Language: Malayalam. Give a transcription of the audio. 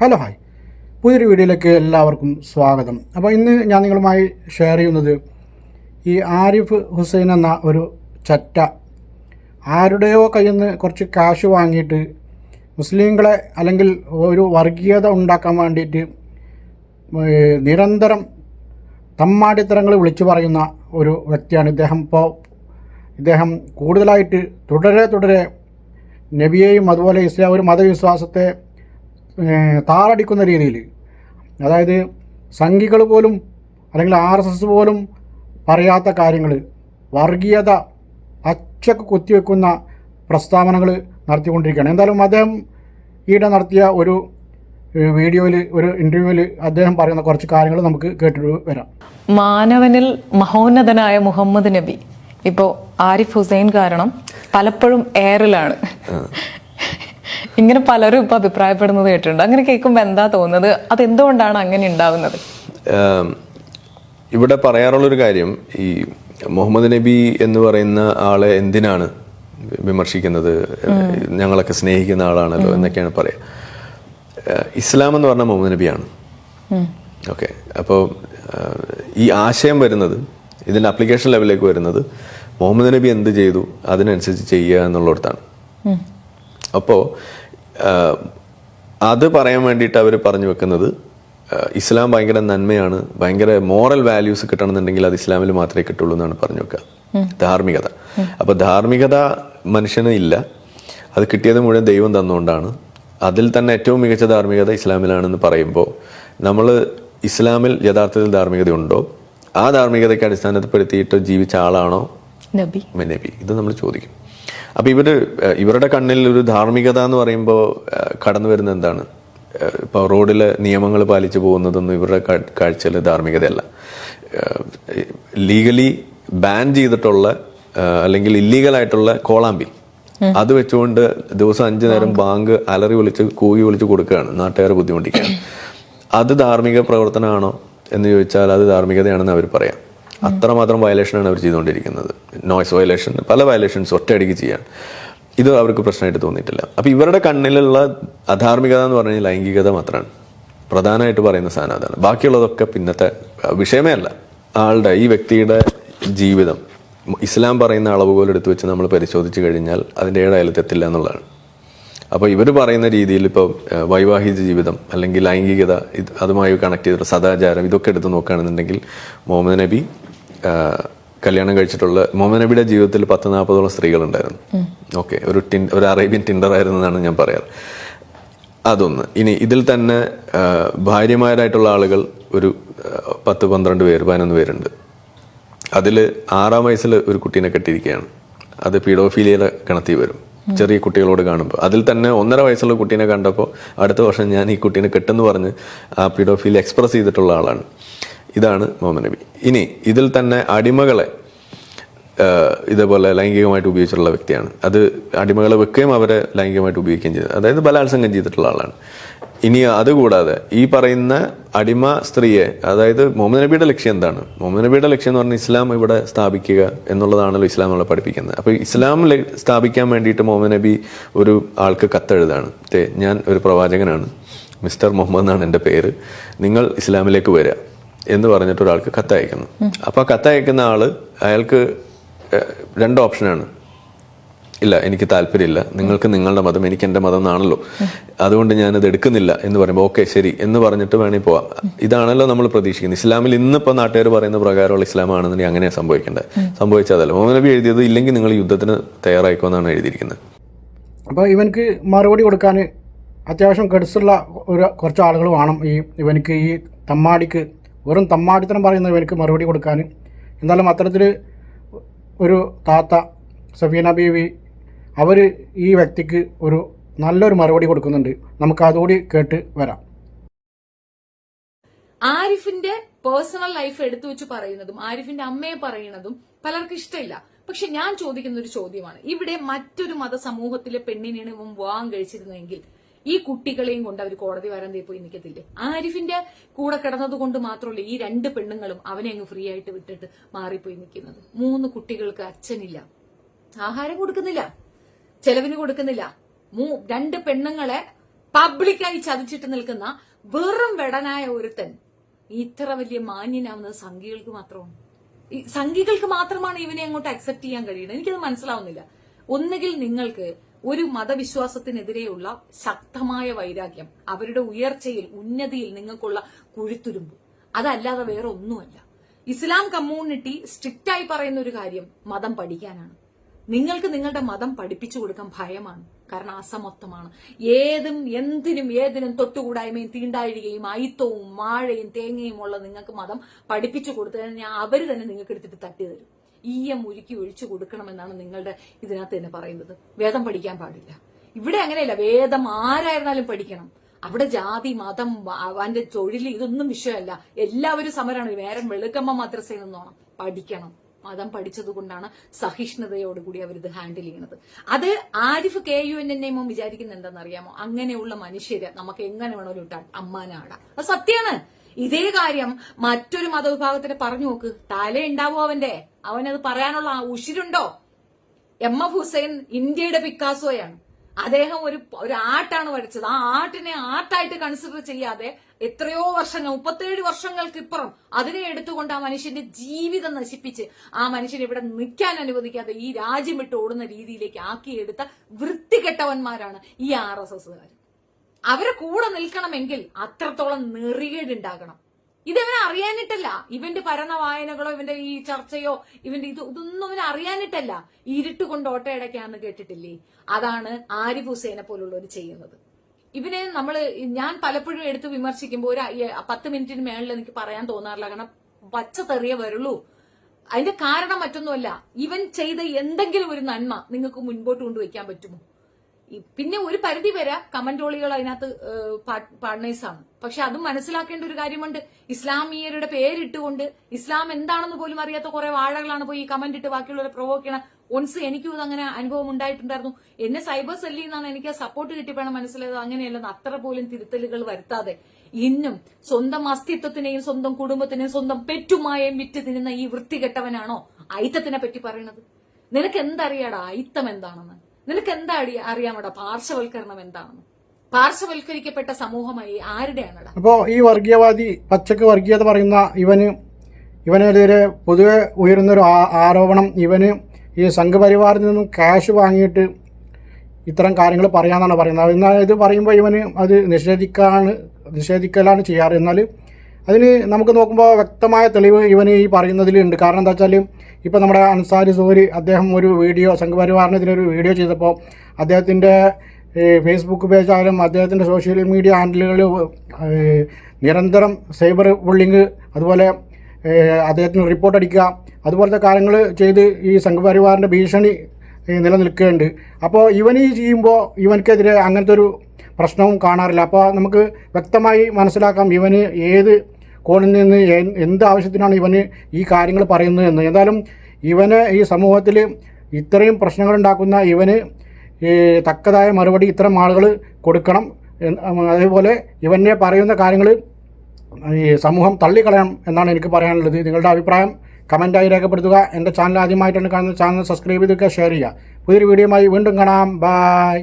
Hello hi. പുതിയൊരു വീഡിയോയിലേക്ക് എല്ലാവർക്കും സ്വാഗതം. അപ്പോൾ ഇന്ന് ഞാൻ നിങ്ങളുമായി ഷെയർ ചെയ്യുന്നത് ഈ ആരിഫ് ഹുസൈൻ എന്ന ഒരു ചറ്റ. ആരുടെയോ കയ്യിൽ നിന്ന് കുറച്ച് കാശ് വാങ്ങിയിട്ട് മുസ്ലിങ്ങളെ അല്ലെങ്കിൽ ഒരു വർഗീയത ഉണ്ടാക്കാൻ വേണ്ടിയിട്ട് നിരന്തരം തമ്മാടിത്തരങ്ങൾ വിളിച്ചു പറയുന്ന ഒരു വ്യക്തിയാണ് ഇദ്ദേഹം. ഇപ്പോൾ ഇദ്ദേഹം കൂടുതലായിട്ട് തുടരെ തുടരെ നബിയെയും അതുപോലെ ഇസ്ലാം ഒരു മതവിശ്വാസത്തെ താറടിക്കുന്ന രീതിയിൽ. അതായത് സംഘികൾ പോലും അല്ലെങ്കിൽ ആർ എസ് എസ് പോലും പറയാത്ത കാര്യങ്ങൾ വർഗീയത അച്ചക്ക് കുത്തിവെക്കുന്ന പ്രസ്താവനകൾ നടത്തിക്കൊണ്ടിരിക്കുകയാണ്. എന്തായാലും അദ്ദേഹം ഈയിടെ നടത്തിയ ഒരു വീഡിയോയിൽ ഒരു ഇന്റർവ്യൂവിൽ അദ്ദേഹം പറയുന്ന കുറച്ച് കാര്യങ്ങൾ നമുക്ക് കേട്ടിട്ട് വരാം. മാനവനിൽ മഹോന്നതനായ മുഹമ്മദ് നബി. ഇപ്പോൾ ആരിഫ് ഹുസൈൻ കാരണം പലപ്പോഴും എയറിലാണ് ഇങ്ങനെ പലരും ഇപ്പൊ അഭിപ്രായപ്പെടുന്നത് കേട്ടിട്ടുണ്ട്. അങ്ങനെ കേൾക്കുമ്പോൾ എന്താ തോന്നുന്നത്? അതെന്തുകൊണ്ടാണ് അങ്ങനെ ഉണ്ടാവുന്നത്? ഇവിടെ പറയാറുള്ളൊരു കാര്യം ഈ മുഹമ്മദ് നബി എന്ന് പറയുന്ന ആളെ എന്തിനാണ് വിമർശിക്കുന്നത്? ഞങ്ങളൊക്കെ സ്നേഹിക്കുന്ന ആളാണല്ലോ എന്നൊക്കെയാണ് പറയാ. ഇസ്ലാം എന്ന് പറഞ്ഞ മുഹമ്മദ് നബിയാണ്. ഓക്കെ. അപ്പോൾ ഈ ആശയം വരുന്നത് ഇതിന്റെ അപ്ലിക്കേഷൻ ലെവലിലേക്ക് വരുന്നത് മുഹമ്മദ് നബി എന്ത് ചെയ്തു? അതിനനുസരിച്ച് ചെയ്യുക എന്നുള്ളിടത്താണ്. അപ്പോൾ അത് പറയാൻ വേണ്ടിയിട്ട് അവർ പറഞ്ഞു വെക്കുന്നത് ഇസ്ലാം ഭയങ്കര നന്മയാണ് ഭയങ്കര മോറൽ വാല്യൂസ് കിട്ടണമെന്നുണ്ടെങ്കിൽ അത് ഇസ്ലാമിൽ മാത്രമേ കിട്ടുള്ളൂ എന്നാണ് പറഞ്ഞു വെക്കുക. ധാർമ്മികത. അപ്പൊ ധാർമ്മികത മനുഷ്യന് ഇല്ല. അത് കിട്ടിയത് മുഴുവൻ ദൈവം തന്നുകൊണ്ടാണ്. അതിൽ തന്നെ ഏറ്റവും മികച്ച ധാർമ്മികത ഇസ്ലാമിലാണെന്ന് പറയുമ്പോൾ നമ്മൾ ഇസ്ലാമിൽ യഥാർത്ഥത്തിൽ ധാർമ്മികത ഉണ്ടോ ആ ധാർമ്മികതയ്ക്ക് അടിസ്ഥാനപ്പെടുത്തിയിട്ട് ജീവിച്ച ആളാണോ? നബി. നബി. ഇത് നമ്മൾ ചോദിക്കും. അപ്പൊ ഇവർ ഇവരുടെ കണ്ണിൽ ഒരു ധാർമ്മികത എന്ന് പറയുമ്പോൾ കടന്നു വരുന്ന എന്താണ്? ഇപ്പൊ റോഡിലെ നിയമങ്ങൾ പാലിച്ചു പോകുന്നതൊന്നും ഇവരുടെ കാഴ്ചയിൽ ധാർമ്മികതയല്ല. ലീഗലി ബാൻ ചെയ്തിട്ടുള്ള അല്ലെങ്കിൽ ഇല്ലീഗൽ ആയിട്ടുള്ള കോളാമ്പി അത് വെച്ചുകൊണ്ട് ദിവസം അഞ്ചു നേരം ബാങ്ക്. അലറി വിളിച്ച് കൂവി വിളിച്ച് കൊടുക്കുകയാണ് നാട്ടുകാരെ ബുദ്ധിമുട്ടിക്കുകയാണ് അത് ധാർമ്മിക പ്രവർത്തനമാണോ എന്ന് ചോദിച്ചാൽ അത് ധാർമ്മികതയാണെന്ന് അവർ പറയാം. അത്രമാത്രം വയലേഷനാണ് അവർ ചെയ്തുകൊണ്ടിരിക്കുന്നത്. നോയ്സ് വയലേഷൻ പല വയലേഷൻസ് ഒറ്റയടിക്ക് ചെയ്യാൻ. ഇത് അവർക്ക് പ്രശ്നമായിട്ട് തോന്നിയിട്ടില്ല. അപ്പോൾ ഇവരുടെ കണ്ണിലുള്ള അധാർമികത എന്ന് പറഞ്ഞാൽ ലൈംഗികത മാത്രമാണ്. പ്രധാനമായിട്ട് പറയുന്ന സാധനം അതാണ്. ബാക്കിയുള്ളതൊക്കെ പിന്നത്തെ വിഷയമേ അല്ല. ആളുടെ ഈ വ്യക്തിയുടെ ജീവിതം. ഇസ്ലാം പറയുന്ന അളവുകോൽ എടുത്തു വെച്ച് നമ്മൾ പരിശോധിച്ച് കഴിഞ്ഞാൽ അതിന്റെ ഏഴ് അയലത്തെത്തില്ല എന്നുള്ളതാണ്. അപ്പോൾ ഇവർ പറയുന്ന രീതിയിൽ ഇപ്പോൾ വൈവാഹിക ജീവിതം അല്ലെങ്കിൽ ലൈംഗികത ഇത് അതുമായി കണക്ട് ചെയ്തിട്ടുള്ള സദാചാരം ഇതൊക്കെ എടുത്ത് നോക്കുകയാണെന്നുണ്ടെങ്കിൽ മുഹമ്മദ് നബി കല്യാണം കഴിച്ചിട്ടുള്ള മുഹമ്മദ് നബിയുടെ ജീവിതത്തിൽ പത്ത് നാൽപ്പതോളം സ്ത്രീകളുണ്ടായിരുന്നു. ഓക്കെ ഒരു ടിൻ ഒരു അറേബ്യൻ ടിൻഡർ ആയിരുന്നു എന്നാണ് ഞാൻ പറയാറ്. അതൊന്ന്. ഇനി ഇതിൽ തന്നെ ഭാര്യമാരായിട്ടുള്ള ആളുകൾ ഒരു പത്ത് പന്ത്രണ്ട് പേര് പതിനൊന്ന് പേരുണ്ട്. അതിൽ ആറാം വയസ്സിൽ ഒരു കുട്ടീനെ കെട്ടിയിരിക്കുകയാണ്. അത് പീഡോഫീലിയയുടെ കണത്തി വരും. ചെറിയ കുട്ടികളോട് കാണുമ്പോൾ അതിൽ തന്നെ ഒന്നര വയസ്സുള്ള കുട്ടീനെ കണ്ടപ്പോൾ അടുത്ത വർഷം ഞാൻ ഈ കുട്ടീനെ കെട്ടെന്ന് പറഞ്ഞ് ആ പീഡോഫീലി എക്സ്പ്രസ് ചെയ്തിട്ടുള്ള ആളാണ്. ഇതാണ് മുഹമ്മദ് നബി. ഇനി ഇതിൽ തന്നെ അടിമകളെ ഇതേപോലെ ലൈംഗികമായിട്ട് ഉപയോഗിച്ചിട്ടുള്ള വ്യക്തിയാണ്. അത് അടിമകളെ വെക്കുകയും അവരെ ലൈംഗികമായിട്ട് ഉപയോഗിക്കുകയും ചെയ്തത്. അതായത് ബലാത്സംഗം ചെയ്തിട്ടുള്ള ആളാണ്. ഇനി അതുകൂടാതെ ഈ പറയുന്ന അടിമ സ്ത്രീയെ അതായത് മുഹമ്മദ് നബിയുടെ ലക്ഷ്യം എന്താണ്? മുഹമ്മദ് നബിയുടെ ലക്ഷ്യം എന്ന് പറഞ്ഞാൽ ഇസ്ലാം ഇവിടെ സ്ഥാപിക്കുക എന്നുള്ളതാണല്ലോ ഇസ്ലാം നമ്മളെ പഠിപ്പിക്കുന്നത്. അപ്പോൾ ഇസ്ലാം സ്ഥാപിക്കാൻ വേണ്ടിയിട്ട് മുഹമ്മദ് നബി ഒരു ആൾക്ക് കത്തെഴുതാണ്. "ദേ, ഞാൻ ഒരു പ്രവാചകനാണ്. മിസ്റ്റർ മുഹമ്മദ് എന്നാണ് എന്റെ പേര്. നിങ്ങൾ ഇസ്ലാമിലേക്ക് വരിക. എന്ന് പറഞ്ഞിട്ട് ഒരാൾക്ക് കത്തയക്കുന്നു അപ്പോൾ ആ കത്തയക്കുന്ന ആൾ അയാൾക്ക് രണ്ട് ഓപ്ഷനാണ്. ഇല്ല എനിക്ക് താല്പര്യമില്ല. നിങ്ങൾക്ക് നിങ്ങളുടെ മതം എനിക്ക് എന്റെ മതം എന്നാണല്ലോ. അതുകൊണ്ട് ഞാനത് എടുക്കുന്നില്ല എന്ന് പറയുമ്പോൾ ഓക്കെ ശരി എന്ന് പറഞ്ഞിട്ട് വേണമെങ്കിൽ പോവാം. ഇതാണല്ലോ നമ്മൾ പ്രതീക്ഷിക്കുന്നത്. ഇസ്ലാമിൽ ഇന്നിപ്പോൾ നാട്ടുകാർ പറയുന്ന പ്രകാരമുള്ള ഇസ്ലാമാണെന്നുണ്ടെങ്കിൽ അങ്ങനെയാണ് സംഭവിക്കേണ്ടത്. സംഭവിച്ചതല്ല. മുഹമ്മദ് നബി എഴുതിയത് ഇല്ലെങ്കിൽ നിങ്ങൾ യുദ്ധത്തിന് തയ്യാറായിക്കോ എന്നാണ് എഴുതിയിരിക്കുന്നത്. അപ്പോൾ ഇവനക്ക് മറുപടി കൊടുക്കാൻ അത്യാവശ്യം കടുത്തുള്ള ഒരു കുറച്ച് ആളുകൾ വേണം. ഈ ഇവനക്ക് ഈ തമ്മാടിക്ക് വെറും തമ്മാടിത്തരം പറയുന്ന ഇവർക്ക് മറുപടി കൊടുക്കാൻ. എന്നാലും അത്തരത്തിൽ ഒരു താത്ത സഫീന ബീവി അവർ ഈ വ്യക്തിക്ക് ഒരു നല്ലൊരു മറുപടി കൊടുക്കുന്നുണ്ട്. നമുക്ക് അതുകൂടി കേട്ട് വരാം. ആരിഫിന്റെ പേഴ്സണൽ ലൈഫ് എടുത്തു വെച്ച് പറയുന്നതും ആരിഫിന്റെ അമ്മയെ പറയുന്നതും പലർക്കും ഇഷ്ടമില്ല. പക്ഷെ ഞാൻ ചോദിക്കുന്ന ഒരു ചോദ്യമാണ് ഇവിടെ മറ്റൊരു മതസമൂഹത്തിലെ പെണ്ണിനെയാണ് വിവാഹം കഴിച്ചിരുന്നെങ്കിൽ ഈ കുട്ടികളെയും കൊണ്ട് അവർ കോടതി ദേ പോയി നിൽക്കത്തില്ലേ ആരിഫിന്റെ കൂടെ കിടന്നത് കൊണ്ട് മാത്രമല്ല ഈ രണ്ട് പെണ്ണുങ്ങളും അവനെ അങ്ങ് ഫ്രീ ആയിട്ട് വിട്ടിട്ട് മാറിപ്പോയി നിൽക്കുന്നത് മൂന്ന് കുട്ടികൾക്ക് അച്ഛനില്ല. ആഹാരം കൊടുക്കുന്നില്ല. ചെലവിന് കൊടുക്കുന്നില്ല. രണ്ട് പെണ്ണുങ്ങളെ പബ്ലിക്കായി ചതിച്ചിട്ട് നിൽക്കുന്ന വെറും വെടനായ ഒരുത്തൻ ഇത്ര വലിയ മാന്യനാവുന്നത് സംഘികൾക്ക് മാത്രമാണ് ഈ സംഘികൾക്ക് മാത്രമാണ് ഇവനെ അങ്ങോട്ട് അക്സെപ്റ്റ് ചെയ്യാൻ കഴിയുന്നത്. എനിക്കത് മനസ്സിലാവുന്നില്ല. ഒന്നുകിൽ നിങ്ങൾക്ക് ഒരു മതവിശ്വാസത്തിനെതിരെയുള്ള ശക്തമായ വൈരാഗ്യം അവരുടെ ഉയർച്ചയിൽ ഉന്നതിയിൽ നിങ്ങൾക്കുള്ള കുഴിത്തുരുമ്പ്. അതല്ലാതെ വേറെ ഒന്നുമല്ല. ഇസ്ലാം കമ്മ്യൂണിറ്റി സ്ട്രിക്റ്റ് ആയി പറയുന്ന ഒരു കാര്യം മതം പഠിക്കാനാണ്. നിങ്ങൾക്ക് നിങ്ങളുടെ മതം പഠിപ്പിച്ചു കൊടുക്കാൻ ഭയമാണ്. കാരണം അസമത്വമാണ്. ഏതും എന്തിനും ഏതിനും തൊട്ടുകൂടായ്മയും തീണ്ടാഴികയും അയിത്തവും മാഴയും തേങ്ങയും ഉള്ള നിങ്ങൾക്ക് മതം പഠിപ്പിച്ചു കൊടുത്തു കഴിഞ്ഞാൽ അവർ തന്നെ നിങ്ങൾക്ക് എടുത്തിട്ട് തട്ടി തരും. ഈയം ഉരുക്കി ഒഴിച്ചു കൊടുക്കണമെന്നാണ് നിങ്ങളുടെ ഇതിനകത്ത് തന്നെ പറയുന്നത്. വേദം പഠിക്കാൻ പാടില്ല. ഇവിടെ അങ്ങനെയല്ല വേദം ആരായിരുന്നാലും പഠിക്കണം. അവിടെ ജാതി മതം അവന്റെ തൊഴിൽ ഇതൊന്നും വിഷയമല്ല. എല്ലാവരും സമരമാണ് വേറെ വെളുക്കമ്മ മദ്രസയിൽ നിന്നോണം പഠിക്കണം. മതം പഠിച്ചതുകൊണ്ടാണ് സഹിഷ്ണുതയോടുകൂടി അവരിത് ഹാൻഡിൽ ചെയ്യുന്നത് അത് ആരിഫ് കെ യു എൻ എന്നെയുമോ വിചാരിക്കുന്നുണ്ടെന്ന് എന്താണെന്നറിയാമോ അങ്ങനെയുള്ള മനുഷ്യര് നമുക്ക് എങ്ങനെ വേണമെങ്കിലും ഇട്ടാൽ അമ്മാനാടാ. അത് സത്യമാണ്. ഇതേ കാര്യം മറ്റൊരു മതവിഭാഗത്തിന് പറഞ്ഞു നോക്ക്. തല ഉണ്ടാവോ അവന്റെ? അവനത് പറയാനുള്ള ഉഷിരുണ്ടോ എം എഫ് ഹുസൈൻ ഇന്ത്യയുടെ പിക്കാസോയാണ്. അദ്ദേഹം ഒരു ഒരു ആർട്ടാണ് വരച്ചത് ആ ആർട്ടിനെ ആർട്ടായിട്ട് കൺസിഡർ ചെയ്യാതെ എത്രയോ വർഷങ്ങൾ മുപ്പത്തേഴ് വർഷങ്ങൾക്ക് ഇപ്പുറം അതിനെ എടുത്തുകൊണ്ട് ആ മനുഷ്യന്റെ ജീവിതം നശിപ്പിച്ച് ആ മനുഷ്യനെ ഇവിടെ നിൽക്കാൻ അനുവദിക്കാതെ ഈ രാജ്യം വിട്ട് ഓടുന്ന രീതിയിലേക്ക് ആക്കിയെടുത്ത വൃത്തികെട്ടവന്മാരാണ് ഈ ആർ എസ് എസ്സുകാർ അവരെ കൂടെ നിൽക്കണമെങ്കിൽ അത്രത്തോളം നെറികേടുണ്ടാകണം. ഇതവനെ അറിയാനിട്ടല്ല. ഇവന്റെ പരന്ന വായനകളോ ഇവന്റെ ഈ ചർച്ചയോ ഇവന്റെ ഇത് ഇതൊന്നും അവന് അറിയാനിട്ടല്ല. ഇരുട്ട് കൊണ്ട് ഓട്ടയടക്കാന്ന് കേട്ടിട്ടില്ലേ? അതാണ് ആരിഫ് ഹുസൈനെ പോലുള്ളവർ ചെയ്യുന്നത്. ഇവനെ നമ്മൾ ഞാൻ പലപ്പോഴും എടുത്ത് വിമർശിക്കുമ്പോൾ ഒരു പത്ത് മിനിറ്റിന് മേളിൽ എനിക്ക് പറയാൻ തോന്നാറില്ല. കാരണം പച്ച തെറിയ വരുള്ളൂ. അതിന്റെ കാരണം മറ്റൊന്നുമല്ല. ഇവൻ ചെയ്ത എന്തെങ്കിലും ഒരു നന്മ നിങ്ങൾക്ക് മുൻപോട്ട് കൊണ്ടുവയ്ക്കാൻ പറ്റുമോ? പിന്നെ ഒരു പരിധി വരെ കമന്റോളികൾ അതിനകത്ത് പാർട്ട്നേഴ്സ് ആണ് പക്ഷെ അതും മനസ്സിലാക്കേണ്ട ഒരു കാര്യമുണ്ട്. ഇസ്ലാമിയരുടെ പേരിട്ടുകൊണ്ട് ഇസ്ലാം എന്താണെന്ന് പോലും അറിയാത്ത കുറെ വാഴകളാണ് പോയി ഈ കമന്റ് ഇട്ട് ബാക്കിയുള്ളവരെ പ്രൊവോക്ക് ഒൻസ് എനിക്കും അങ്ങനെ അനുഭവം ഉണ്ടായിട്ടുണ്ടായിരുന്നു. എന്നെ സൈബർ സെല്ലിൽ നിന്നാണ് എനിക്ക് സപ്പോർട്ട് കിട്ടിയപ്പോഴാണ് മനസ്സിലായത് അങ്ങനെയല്ലെന്ന് അത്ര പോലും തിരുത്തലുകൾ വരുത്താതെ. ഇന്നും സ്വന്തം അസ്തിത്വത്തിനെയും സ്വന്തം കുടുംബത്തിനെയും സ്വന്തം പെറ്റുമായും വിറ്റ് തിന്നുന്ന ഈ വൃത്തികെട്ടവനാണോ? ഐത്തത്തിനെ പറ്റി പറയണത്. നിനക്ക് എന്തറിയാടാ? അയിത്തം എന്താണെന്ന്? നിനക്ക് എന്താ അടി- അറിയാമടാ? പാർശ്വവൽക്കരണം എന്താണെന്ന്. പാർശ്വവൽക്കരിക്കപ്പെട്ട സമൂഹമായി ആരുടെയാണ് അപ്പോ ഈ വർഗീയവാദി പച്ചക്ക് വർഗീയത പറയുന്ന ഇവന് ഇവനെതിരെ പൊതുവെ ഉയരുന്നൊരു ആരോപണം ഇവന് ഈ സംഘപരിവാറിൽ നിന്നും ക്യാഷ് വാങ്ങിയിട്ട് ഇത്തരം കാര്യങ്ങൾ പറയാമെന്നാണ് പറയുന്നത്. എന്നാൽ ഇത് പറയുമ്പോൾ ഇവന് അത് നിഷേധിക്കാണ് നിഷേധിക്കലാണ് ചെയ്യാറ്. എന്നാൽ അതിന് നമുക്ക് നോക്കുമ്പോൾ വ്യക്തമായ തെളിവ് ഇവന് ഈ പറയുന്നതിലുണ്ട്. കാരണം എന്താ വെച്ചാൽ ഇപ്പോൾ നമ്മുടെ അൻസാരി സൂരി അദ്ദേഹം ഒരു വീഡിയോ സംഘപരിവാറിനെതിരൊരു വീഡിയോ ചെയ്തപ്പോൾ അദ്ദേഹത്തിന്റെ ഫേസ്ബുക്ക് പേജായാലും അദ്ദേഹത്തിന്റെ സോഷ്യൽ മീഡിയ ഹാൻഡിലുകൾ നിരന്തരം സൈബർ ബുള്ളിങ് അതുപോലെ അദ്ദേഹത്തിന് റിപ്പോർട്ട് അടിക്കുക അതുപോലത്തെ കാര്യങ്ങൾ ചെയ്ത് ഈ സംഘപരിവാറിന്റെ ഭീഷണി നിലനിൽക്കുന്നുണ്ട്. അപ്പോൾ ഇവൻ ഈ ചെയ്യുമ്പോൾ ഇവനക്കെതിരെ അങ്ങനത്തെ ഒരു പ്രശ്നവും കാണാറില്ല. അപ്പോൾ നമുക്ക് വ്യക്തമായി മനസ്സിലാക്കാം ഇവന് ഏത് കോണിൽ നിന്ന് എന്ത് ആവശ്യത്തിനാണ് ഇവന് ഈ കാര്യങ്ങൾ പറയുന്നത് എന്ന്. എന്തായാലും ഇവന് ഈ സമൂഹത്തിൽ ഇത്രയും പ്രശ്നങ്ങൾ ഉണ്ടാക്കുന്ന ഇവന് തക്കതായ മറുപടി ഇത്തരം ആളുകൾ കൊടുക്കണം. അതേപോലെ ഇവനെ പറയുന്ന കാര്യങ്ങൾ ഈ സമൂഹം തള്ളിക്കളയണം എന്നാണ് എനിക്ക് പറയാനുള്ളത്. നിങ്ങളുടെ അഭിപ്രായം കമന്റായി രേഖപ്പെടുത്തുക. എന്റെ ചാനൽ ആദ്യമായിട്ടാണ് കാണുന്നത് ചാനൽ സബ്സ്ക്രൈബ് ചെയ്തൊക്കെ ഷെയർ ചെയ്യുക. പുതിയൊരു വീഡിയോയുമായി വീണ്ടും കാണാം. ബായ്.